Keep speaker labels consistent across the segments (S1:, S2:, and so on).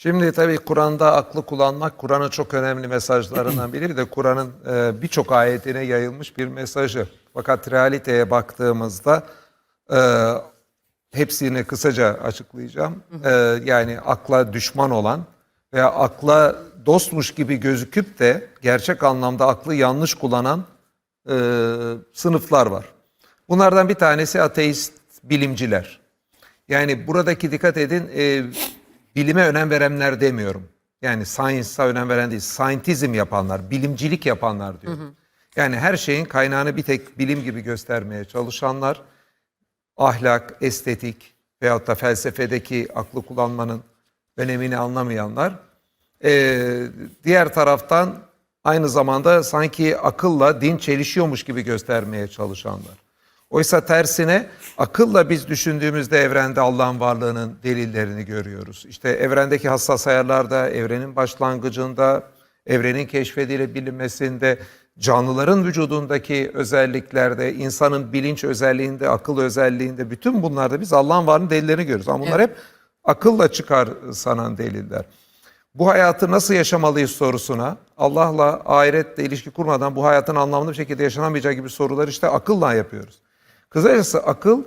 S1: Şimdi tabii Kur'an'da aklı kullanmak Kur'an'ın çok önemli mesajlarından biri. Bir de Kur'an'ın e, birçok ayetine yayılmış bir mesajı. Fakat realiteye baktığımızda e, hepsini kısaca açıklayacağım. E, yani akla düşman olan veya akla dostmuş gibi gözüküp de gerçek anlamda aklı yanlış kullanan sınıflar var. Bunlardan bir tanesi ateist bilimciler. Yani buradaki dikkat edin bilime önem verenler demiyorum. Yani science'a önem veren değil, scientism yapanlar, bilimcilik yapanlar diyor. Yani her şeyin kaynağını bir tek bilim gibi göstermeye çalışanlar, ahlak, estetik veyahut da felsefedeki aklı kullanmanın önemini anlamayanlar. Ee, diğer taraftan aynı zamanda sanki akılla din çelişiyormuş gibi göstermeye çalışanlar. Oysa tersine akılla biz düşündüğümüzde evrende Allah'ın varlığının delillerini görüyoruz. İşte evrendeki hassas ayarlarda, evrenin başlangıcında, evrenin keşfedilebilmesinde, canlıların vücudundaki özelliklerde, insanın bilinç özelliğinde, akıl özelliğinde bütün bunlarda biz Allah'ın varlığının delillerini görüyoruz. Ama bunlar hep akılla çıkar sanan deliller. Bu hayatı nasıl yaşamalıyız sorusuna Allah'la ahiretle ilişki kurmadan bu hayatın anlamlı bir şekilde yaşanamayacağı gibi sorular işte akılla yapıyoruz. Kısacası akıl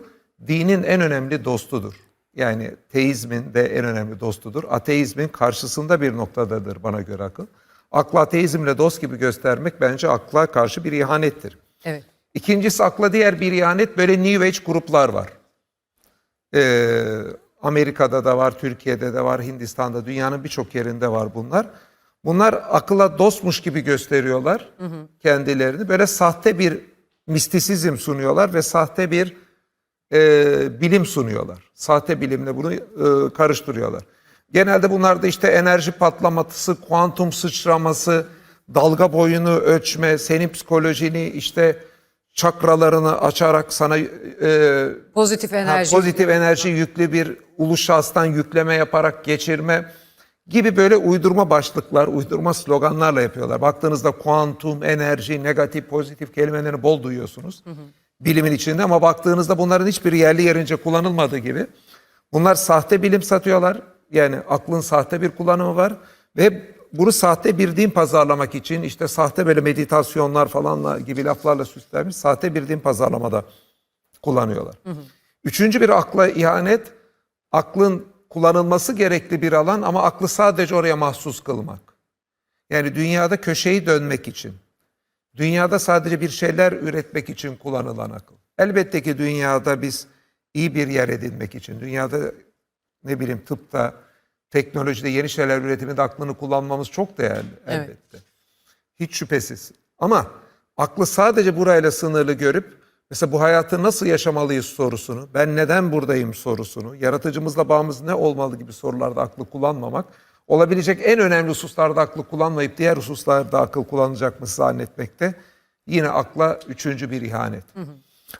S1: dinin en önemli dostudur. Yani teizmin de en önemli dostudur. Ateizmin karşısında bir noktadadır bana göre akıl. Aklı ateizmle dost gibi göstermek bence akla karşı bir ihanettir.
S2: Evet.
S1: İkincisi akla diğer bir ihanet böyle New Age gruplar var. Ee, Amerika'da da var, Türkiye'de de var, Hindistan'da, dünyanın birçok yerinde var bunlar. Bunlar akıla dostmuş gibi gösteriyorlar kendilerini. Böyle sahte bir mistisizm sunuyorlar ve sahte bir e, bilim sunuyorlar. Sahte bilimle bunu e, karıştırıyorlar. Genelde bunlarda işte enerji patlaması, kuantum sıçraması, dalga boyunu ölçme, senin psikolojini işte çakralarını açarak sana e,
S2: Pozitif
S1: Ha,
S2: enerji.
S1: pozitif enerji yüklü bir ulu yükleme yaparak geçirme gibi böyle uydurma başlıklar, uydurma sloganlarla yapıyorlar. Baktığınızda kuantum, enerji, negatif, pozitif kelimelerini bol duyuyorsunuz. Bilimin içinde ama baktığınızda bunların hiçbiri yerli yerince kullanılmadığı gibi. Bunlar sahte bilim satıyorlar. Yani aklın sahte bir kullanımı var ve bunu sahte bir din pazarlamak için işte sahte böyle meditasyonlar falanla gibi laflarla süslenmiş sahte bir din pazarlamada kullanıyorlar. Üçüncü bir akla ihanet, aklın kullanılması gerekli bir alan ama aklı sadece oraya mahsus kılmak. Yani dünyada köşeyi dönmek için, dünyada sadece bir şeyler üretmek için kullanılan akıl. Elbette ki dünyada biz iyi bir yer edinmek için, dünyada ne bileyim tıpta, teknolojide yeni şeyler üretiminde aklını kullanmamız çok değerli
S2: Evet.
S1: elbette. Hiç şüphesiz. Ama aklı sadece burayla sınırlı görüp mesela bu hayatı nasıl yaşamalıyız sorusunu, ben neden buradayım sorusunu, yaratıcımızla bağımız ne olmalı gibi sorularda aklı kullanmamak, olabilecek en önemli hususlarda aklı kullanmayıp diğer hususlarda akıl kullanacakmış zannetmekte yine akla üçüncü bir ihanet.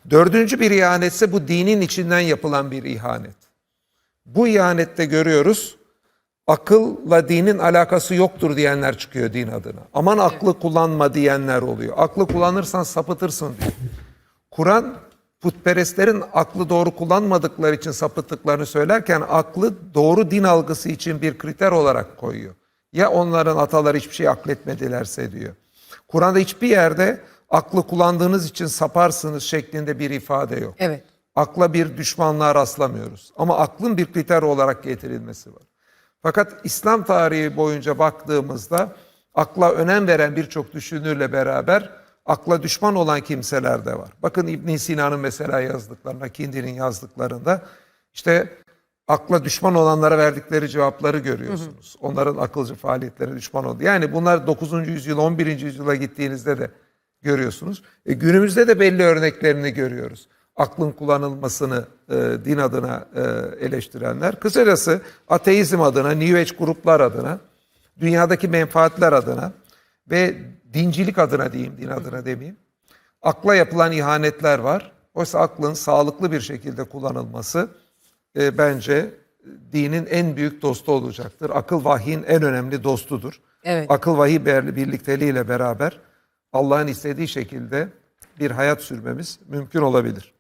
S1: Dördüncü bir ihanetse bu dinin içinden yapılan bir ihanet. Bu ihanette görüyoruz akılla dinin alakası yoktur diyenler çıkıyor din adına. Aman aklı kullanma diyenler oluyor. Aklı kullanırsan sapıtırsın diyor. Kur'an putperestlerin aklı doğru kullanmadıkları için sapıttıklarını söylerken aklı doğru din algısı için bir kriter olarak koyuyor. Ya onların ataları hiçbir şey akletmedilerse diyor. Kur'an'da hiçbir yerde aklı kullandığınız için saparsınız şeklinde bir ifade yok.
S2: Evet.
S1: Akla bir düşmanlığa rastlamıyoruz. Ama aklın bir kriter olarak getirilmesi var. Fakat İslam tarihi boyunca baktığımızda akla önem veren birçok düşünürle beraber akla düşman olan kimseler de var. Bakın İbn Sina'nın mesela yazdıklarına, Kindi'nin yazdıklarında işte akla düşman olanlara verdikleri cevapları görüyorsunuz. Onların akılcı faaliyetlerine düşman oldu. Yani bunlar 9. yüzyıl, 11. yüzyıla gittiğinizde de görüyorsunuz. E, günümüzde de belli örneklerini görüyoruz. Aklın kullanılmasını e, din adına e, eleştirenler. Kısacası ateizm adına, New Age gruplar adına, dünyadaki menfaatler adına ve dincilik adına diyeyim, din adına demeyeyim. Akla yapılan ihanetler var. Oysa aklın sağlıklı bir şekilde kullanılması e, bence dinin en büyük dostu olacaktır. Akıl vahyin en önemli dostudur.
S2: Evet.
S1: Akıl vahiy birlikteliğiyle beraber Allah'ın istediği şekilde bir hayat sürmemiz mümkün olabilir.